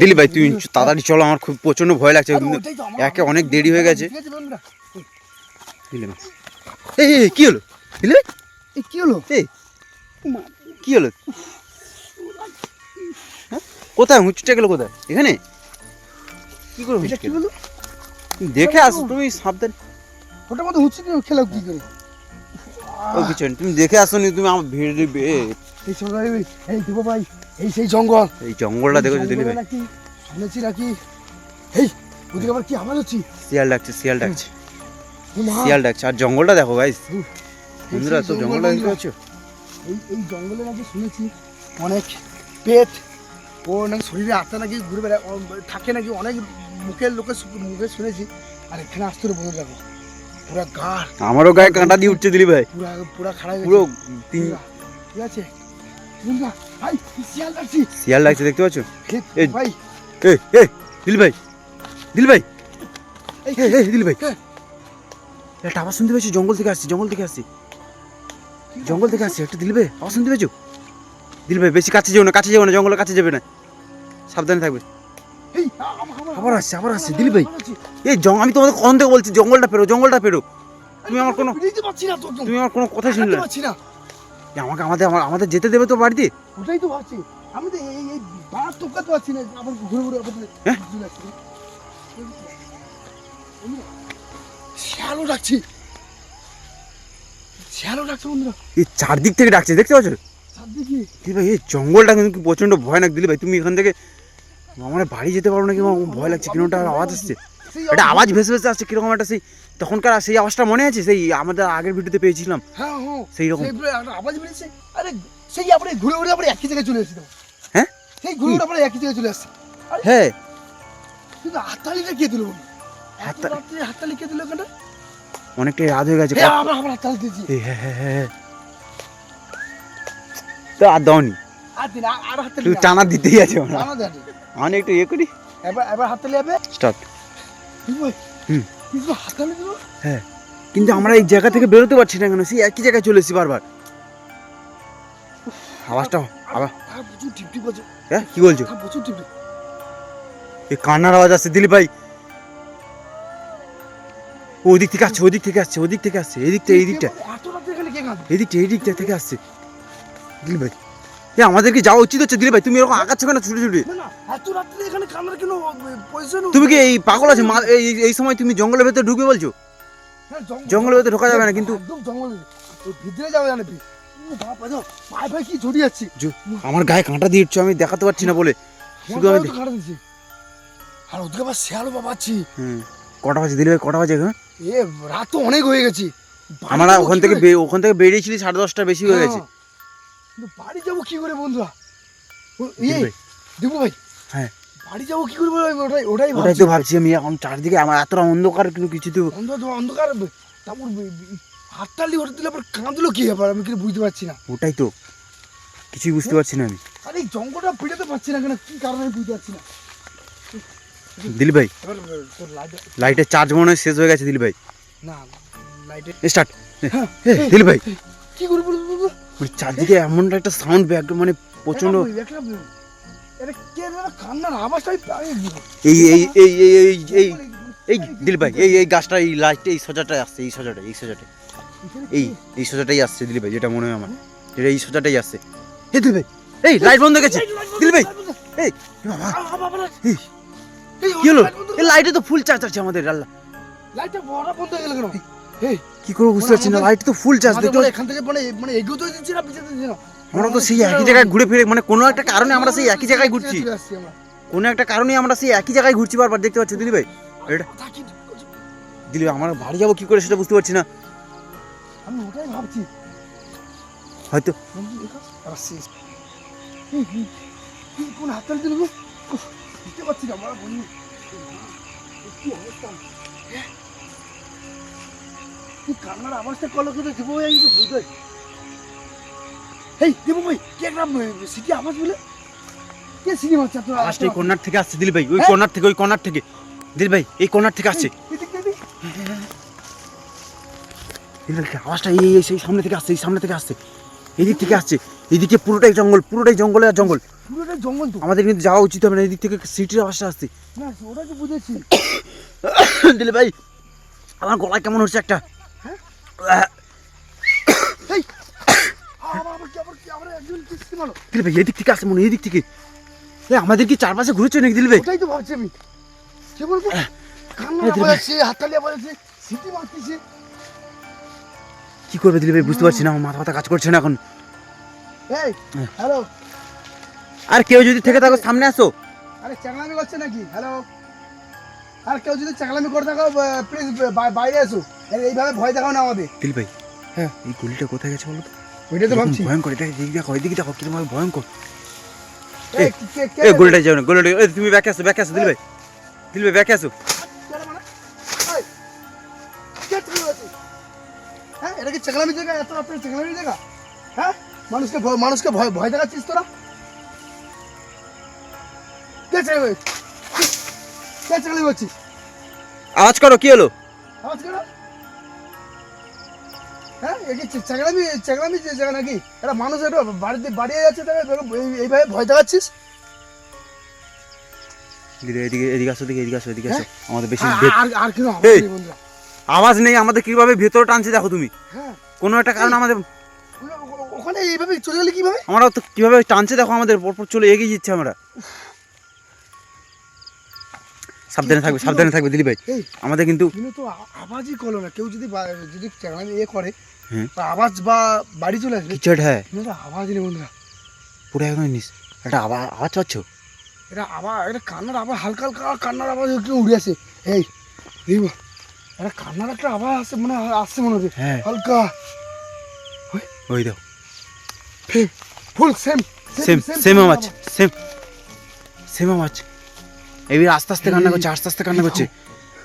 দিলি ভাই তুই তাড়াতাড়ি চলো আমার খুব প্রচণ্ড ভয় লাগছে। একে অনেক দেরি হয়ে গেছে। এই কি হলো? কি হলো? এই কি হলো? হ্যাঁ? কোথায়? হুঁচটা গেলো কোথায়? এখানে? কি করে দেখে আসো তুমি সাবধান। ওটার মধ্যে হচ্ছে কি খেলাও কি করে? ও কিছু তুমি দেখে আসো নি তুমি আমার ভিড় দিবে। এই ভাই এই দেবো ভাই। এই সেই জঙ্গল। এই জঙ্গলটা দেখো যদি নাকি শুনেছি নাকি? এই ওদিকে আবার কি আওয়াজ হচ্ছে? শিয়াল ডাকছে শিয়াল ডাকছে। শিয়াল ডাকছে। আর জঙ্গলটা দেখো গাইস বন্ধুরা তো জঙ্গলটা দেখতে। পাচ্ছ? এই এই জঙ্গলে নাকি শুনেছি অনেক পেট ও নাকি শরীরে আত্মা নাকি ঘুরে বেড়ায়। থাকে নাকি অনেক মুখের লোকের মুখে শুনেছি। আর এখানে আসতে বলে দেখো পুরা গাঢ়। আমারও গায়ে কাঁটা দিয়ে উঠছে দিলি ভাই। পুরা পুরা খারাপ পুরো তিন ঠিক আছে? শিয়াল ডাকছে? দেখতে পাচ্ছ? দিল ভাই দিল ভাই। দিল ভাই? একটা আওয়াজ শুনতে পেয়েছি? জঙ্গল থেকে আসছি জঙ্গল থেকে আসছি। জঙ্গল থেকে আসছি একটা দিল ভাই আওয়াজ শুনতে পেয়েছ? দিল ভাই বেশি কাছে যেও না কাছে যেও না জঙ্গলের কাছে যাবে না। সাবধানে থাকবে। এই, আবার- আবার- আবার আসছে, আবার আসছে, দিল ভাই। আবার। এই জঙ্গ আমি তোমাদের কখন থেকে বলছি জঙ্গলটা পেরো জঙ্গলটা পেরো। তুমি আমার কোনো। তুমি আমার কোনো কথাই শুনলে না। আমাকে আমাদের আমার- আমাদের যেতে দেবে তো বাড়িতে? ওটাই তো ভাবছি। আমি তো এই এই বাড়ার টপকাতে পারছি না আবার ঘুরে ঘুরে হ্যাঁ? শ্যালো ডাকছি। শ্যালো ডাকছে বন্ধুরা। এই চারদিক থেকে ডাকছে দেখতে পাচ্ছ? চারদিকে ভাই এই জঙ্গলটা কিন্তু প্রচণ্ড ভয়ানক দিলি ভাই। তুমি এখান থেকে আমার বাড়ি যেতে পারো নাকি? ভয় লাগছে কীরকম একটা আওয়াজ আসছে? একটা আওয়াজ ভেসে ভেসে আসছে কীরকম একটা সেই তখনকার সেই আওয়াজটা মনে আছে? সেই আমাদের আগের ভিডিওতে পেয়েছিলাম। হ্যাঁ হ্যাঁ। সেই রকম। আওয়াজ বেরিয়েছে। আরে সেই আপনি ঘুরে ঘুরে আবার একই জায়গায় চলে এসেছিল হ্যাঁ? সেই ঘুরে ঘুরে আবার একই জায়গায় চলে আসছে। হ্যাঁ। কিন্তু হাততালিটা কে দিল? হাততালি- হাততালি কে দিল কেন অনেকটাই রাত হয়ে গেছে। হ্যাঁ হাততালি দিয়েছি। হ্যাঁ হ্যাঁ হ্যাঁ হ্যাঁ। তো আর দাওনি। টানা দিতেই আছে আমরা একটু ইয়ে করি। এবার এবার হাততালি হবে? স্টার্ট হুম। হ্যাঁ। কিন্তু আমরা এই জায়গা থেকে বেরোতে পারছি না কেন? সেই একই জায়গায় চলে এসেছি বারবার। আওয়াজটা আবার হ্যাঁ কি বলছো? এই কান্নার আওয়াজ আসছে দিলীপ ভাই। ওদিক থেকে আসছে ওদিক থেকে আসছে ওদিক থেকে আসছে এদিকটা এদিকটা। এই দিকটা থেকে আসছে। দিলীপ ভাই। এ আমাদেরকে যাওয়া উচিত হচ্ছে দিলীপ ভাই তুমি এরকম আগাচ্ছ কেন ছুটে ছুটে? না না এত রাত্রে এখানে কান্নার কেন পয়সা তুমি কি এই পাগল আছে? এই সময় তুমি জঙ্গলের ভেতরে ঢুকবে বলছো? জঙ্গলের ভেতরে ঢোকা যাবে না কিন্তু একদম জঙ্গলে। ভিতরে যাবে জানে বাবা আমার গায়ে কাঁটা উঠছো আমি দেখাতে পারছি না বলে। শুধু আমি দিচ্ছি আর ওদিকে আবার শেয়ালও পাচ্ছি হুম কটা বাজে? দিলীপ ভাই কটা বাজে এখন? এ রাত তো অনেক হয়ে গেছি। আমরা ওখান থেকে ওখান থেকে বেরিয়েছিলি সাড়ে দশটা বেশি হয়ে গেছে। হ্যাঁ। কিন্তু বাড়ি যাব কি করে বন্ধুরা? ভাই, দেবু ভাই। হ্যাঁ। বাড়ি যাব কি করে বলো, ওটাই ওটাই ওটাই তো ভাবছি। আমি এখন চারদিকে আমার এতটা অন্ধকার কিন্তু কিছু তো অন্ধকার। অন্ধকার তারপর হাততালি ওটা দিলে আবার কাঁদলো কি ব্যাপার? আমি কিছু বুঝতে পারছি না। ওটাই তো। কিছুই বুঝতে পারছি না আমি। আরে এই জঙ্গলটা পিটাতে পারছি না কেন? কি কারণে আমি বুঝতে পারছি না? দিলীপ ভাই। লাইট লাইটের চার্জ মনে হয় শেষ হয়ে গেছে দিলীপ ভাই। না লাইটের স্টার্ট হ্যাঁ, দিলীপ ভাই। কি করব মানে চারদিকে এমন একটা সাউন্ড ব্যাগ মানে প্রচণ্ড এই এই এই এই এই এই এই দিলীপ ভাই এই এই গাছটা এই লাইটটা এই সোজাটাই আসছে এই সোজাটা এই সোজাটাই এই এই সোজাটাই আসছে দিলীপ ভাই যেটা মনে হয় আমার। এটা এই সোজাটাই আসছে। এই দিলীপ ভাই এই লাইট বন্ধ গেছে। দিলীপ ভাই এই বাবা, এই, কি হলো? এই লাইটে তো ফুল চার্জ আছে আমাদের আল্লাহ। লাইটটা বড় বন্ধ হয়ে গেল কেন? এই কি করে বুঝতে পারছি না লাইট তো ফুল চার্জ দেখতে বলে এখান থেকে মানে মানে এগোতে দিচ্ছি না পিছাতে দিচ্ছি না। আমরা তো সেই একই জায়গায় ঘুরে ফিরে মানে কোনো একটা কারণে আমরা সেই একই জায়গায় ঘুরছি। কোনো একটা কারণে আমরা সেই একই জায়গায় ঘুরছি বারবার দেখতে পাচ্ছি দিলীপ ভাই? এটা দিলীপ আমার বাড়ি যাব কি করে সেটা বুঝতে পারছি না। আমি ওটাই ভাবছি। হয়তো দেখা, কোন হাততালি দিল বুঝতে পারছি না আমার বন্ধু। কি অবস্থা? কান্নার আওয়াজটা কল করে দেবো ভাই আমি তো বুঝতে পারছি। এই ভাই কি একটা সিটি আওয়াজ বলে? কে সিনেমা হচ্ছে আপনার আওয়াজটা? এই কর্নার থেকে আসছে ভাই ওই হ্যাঁ? কর্নার থেকে ওই কর্নার থেকে। ভাই এই কর্নার থেকে আসছে। ভাই আওয়াজটা এই সেই সামনে থেকে আসছে এই সামনে থেকে আসছে। এদিক থেকে আসছে। এদিকে পুরোটাই জঙ্গল পুরোটাই জঙ্গলে আর জঙ্গল। জঙ্গল তো। আমাদের কিন্তু যাওয়া উচিত হবে না এদিক থেকে সিটির আওয়াজটা আসছে। না ওটা তো বুঝেছি। দিলে ভাই আমার গলা কেমন হচ্ছে একটা? হ্যাঁ? আহ, এই আবার আবার কি আবার কি আবার একজন কিস্তি মারো দিলে ভাই এদিক থেকে আসছে মনে হয় এদিক থেকে। আমাদের কি চারপাশে ঘুরেছে নাকি দিলে ভাই ওটাই তো ভাবছি আমি। কি বলব? বলেছে হাততালিয়া বলেছে সিটি মারতেছে। কি করবে দিলে ভাই বুঝতে পারছি না আমার মাথা মাথা কাজ করছে না এখন। এই হ্যাঁ। হ্যালো। আর কেউ যদি থেকে থাকো সামনে আসো। আরে চাকলামি করছে নাকি? হ্যালো। আর কেউ যদি চাকলামি করে থাকো প্লিজ বাইরে এসো। এই- এইভাবে ভয় দেখাও না আমাদের। দিল ভাই হ্যাঁ। এই গলিটা কোথায় গেছে বলো তো? ওইটাই তো ভাবছি। ভয়ঙ্কর এটা এদিক দেখো এদিক দেখো কীরকম ভয়ঙ্কর। এই, গলিটা যাও না গলিটা তুমি ব্যাকে আসো ব্যাকে আসো দিল ভাই। দিল ভাই ব্যাকে আসো? হ্যাঁ এটা কি চাকলামি জায়গা? এত আপনার চাকলামি জায়গা? হ্যাঁ? মানুষকে ভয়- মানুষকে ভয় ভয় দেখাচ্ছিস তোরা? কে চাকলামি করছিস? কে চাকলামি করছিস আওয়াজ করো কি হলো? আওয়াজ করো। হ্যাঁ এ কি চা- চাকলামি চাকলামি যে জায়গা নাকি? এটা মানুষ এটা বাড়িতে বাড়িয়ে যাচ্ছে তাহলে এইভাবে ভয় দেখাচ্ছিস? এদিকে এদিকে আসো এদিকে এদিকে আসো এদিকে আসো। আমাদের বেশি আর- আর আর বন্ধুরা? আওয়াজ নেই আমাদের কীভাবে ভেতরে টানছে দেখো তুমি। হ্যাঁ। কোনো একটা কারণ আমাদের ওখানে এইভাবে চলে গেলে কীভাবে? আমরা তো কীভাবে টানছে দেখো আমাদের পরপর চলে এগিয়ে যাচ্ছে আমরা। সাবধানে থাকবে সাবধানে থাকবে দিলি ভাই। আমাদের কিন্তু তো আওয়াজই করল না কেউ যদি যদি চাকলামি ইয়ে করে। বা আওয়াজ বা বাড়ি চলে আসবে। একটা হ্যাঁ। আওয়াজ নেই বন্ধুরা। পুরো একদম নিস। একটা আওয়াজ আওয়াজ পাচ্ছ? এটা আবার এটা কান্নার আবার হালকা হালকা কান্নার আওয়াজ কেউ উড়ে আসে। এই এই এটা কান্নার একটা আওয়াজ আসছে মনে হয় আসছে মনে হচ্ছে। হ্যাঁ। হালকা। ওই। দাও। ফুল সেম সেম সেম আওয়াজ। সেম সেম আওয়াজ। এবার আস্তে আস্তে কান্না করছে আস্তে আস্তে কান্না করছে।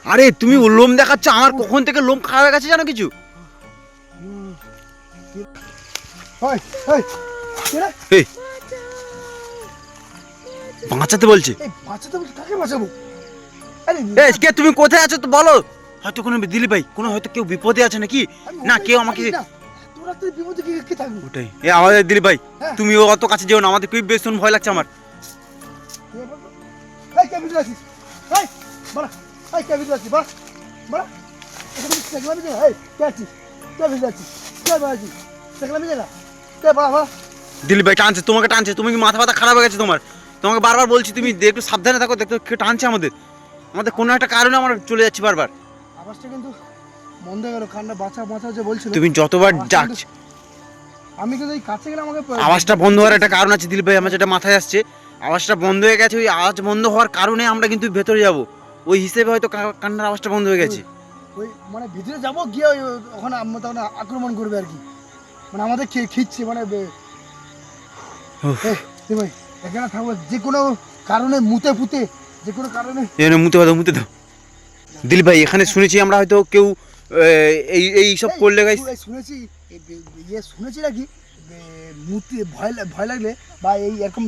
আরে তুমি লোম দেখাচ্ছ আমার কখন থেকে লোম খারাপ হয়ে গেছে জানো কিছু? বাঁচাতে বলছে। কে তুমি কোথায় আছো তো বলো? হয়তো কোনো দিলি ভাই কোনো হয়তো কেউ বিপদে আছে নাকি? না কেউ আমাকে ওটাই। এ আমাদের দিলি ভাই হ্যাঁ। তুমি অত কাছে যেও না আমাদের খুবই বেশ ভয় লাগছে আমার। ভিতরে আছিস? এই বড়া এই কে ভিতরে আছিস? বড়া বড়া সেগলামি জায়গা এই কে আছিস? কে ভিতরে আছিস? কে বড়া আছিস? সেগলামি জায়গা কে বড়া বড়া? দিলি ভাই টানছে তোমাকে টানছে তুমি কি মাথা ব্যথা খারাপ হয়ে গেছে তোমার? তোমাকে বারবার বলছি তুমি একটু সাবধানে থাকো দেখো কে টানছে আমাদের। আমাদের কোনো একটা কারণে আমরা চলে যাচ্ছি বারবার। আওয়াজটা কিন্তু বন্ধ হয়ে গেল কান্না বাঁচা বাঁচা যে বলছিল। তুমি যতবার আওয়াজটা ডাক কিন্তু- আমি কিন্তু এই কাছে গেলে আমাকে আওয়াজটা বন্ধ হওয়ার একটা কারণ আছে দিলীপ ভাই আমার যেটা মাথায় আসছে। আওয়াজটা বন্ধ হয়ে গেছে ওই আওয়াজ বন্ধ হওয়ার কারণে আমরা কিন্তু ভেতরে যাব। ওই হিসেবে হয়তো কান্নার আওয়াজটা বন্ধ হয়ে গেছে। ওই মানে ভিতরে যাব গিয়ে ওই ওখানে তখন আক্রমণ করবে আর কি। মানে আমাদের খিচ্ছে মানে এখানে থাকব যে কোনো কারণে মুতে ফুতে যে কোনো কারণে। এখানে মুতে দাও মুতে দাও। দিলীপ ভাই এখানে শুনেছি আমরা হয়তো কেউ এই এই সব করলে গাইস শুনেছি ইয়ে শুনেছি নাকি মুতে ভয় ভয় লাগলে বা এই এরকম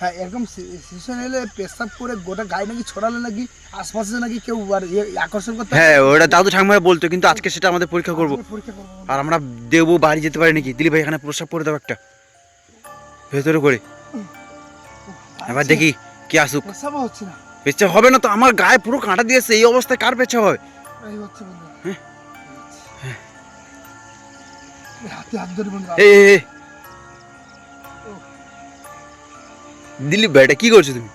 হ্যাঁ এরকম সিচুয়েশন এলে পেশাব করে গোটা গায়ে নাকি ছড়ালে নাকি আশপাশে নাকি কেউ আর আকর্ষণ করতে হ্যাঁ ওটা দাদু ঠাকুমা বলতো কিন্তু আজকে সেটা আমাদের পরীক্ষা করব। আর আমরা দেবো বাড়ি যেতে পারি নাকি দিলীপ ভাই এখানে প্রস্রাব করে দাও একটা। ভেতরে করে। এবার দেখি কি আসুক। পেশাবও হচ্ছে না। হবে না তো? আমার গায়ে পুরো কাঁটা দিয়েছে এই অবস্থায় কার পেচ্ছা হবে? হ্যাঁ? এই এই। দিলীপ ভাই এটা কি করছ তুমি?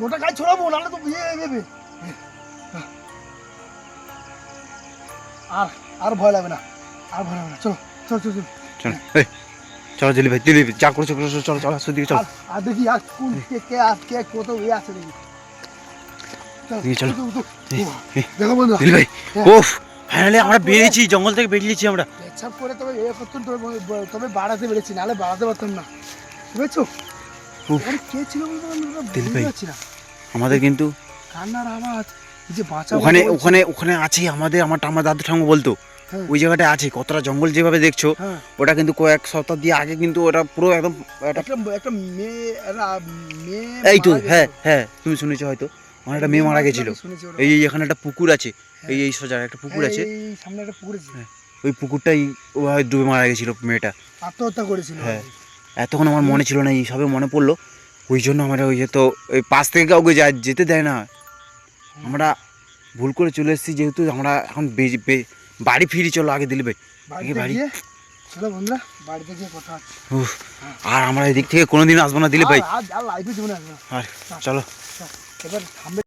গোটা গায়ে ছড়াবো নাহলে তো ইয়ে দেবে আর আর ভয় লাগবে না আর ভয় লাগবে না। চলো চলো চলো চলো। চলো দিলীপ ভাই দিলীপ যা করছ করছ চলো চলো আসো দিকে চলো। আর দেখি আর কোন কে কে আর কে কত ইয়ে আছে দেখি চলো, দেখো বন্ধু দিলীপ ভাই হ্যাঁ। ওফ ফাইনালি আমরা বেরিয়েছি জঙ্গল থেকে বেরিয়েছি আমরা। করে তবে এ করতাম তবে তবে বাড়াতে পেরেছি নাহলে বাড়াতে পারতাম না। বুঝেছ কে ছিল বলতে না। আমাদের কিন্তু কান্নার আওয়াজ যে বাঁচা ওখানে ওখানে ওখানে আছে আমাদের আমার আমার দাদু ঠাকুমা বলতো। হ্যাঁ। ওই জায়গাটায় আছে কতটা জঙ্গল যেভাবে দেখছ হ্যাঁ। ওটা কিন্তু কয়েক শতাব্দী আগে কিন্তু ওটা পুরো একদম একটা মেয়ে এই তো হ্যাঁ হ্যাঁ তুমি শুনেছো হয়তো। আমার একটা মেয়ে মারা গেছিল। এই এখানে একটা পুকুর আছে। এই এই সোজা একটা পুকুর হ্যাঁ, আছে সামনে একটা পুকুর আছে। হ্যাঁ। ওই পুকুরটাই ডুবে মারা গেছিল মেয়েটা। আত্মহত্যা করেছিল। হ্যাঁ। এতক্ষণ আমার মনে ছিল না এই সবে মনে পড়ল। ওই জন্য আমরা ওই তো ওই পাশ থেকে কাউকে যা যেতে দেয় না। আমরা ভুল করে চলে এসেছি যেহেতু আমরা এখন বাড়ি ফিরি চলো আগে দিলে ভাই বাড়িতে বাড়ি? চলো বন্ধুরা বাড়িতে গিয়ে কথা আর আমরা এদিক থেকে কোনোদিন আসব না দিলে ভাই। আর- চলো। এবার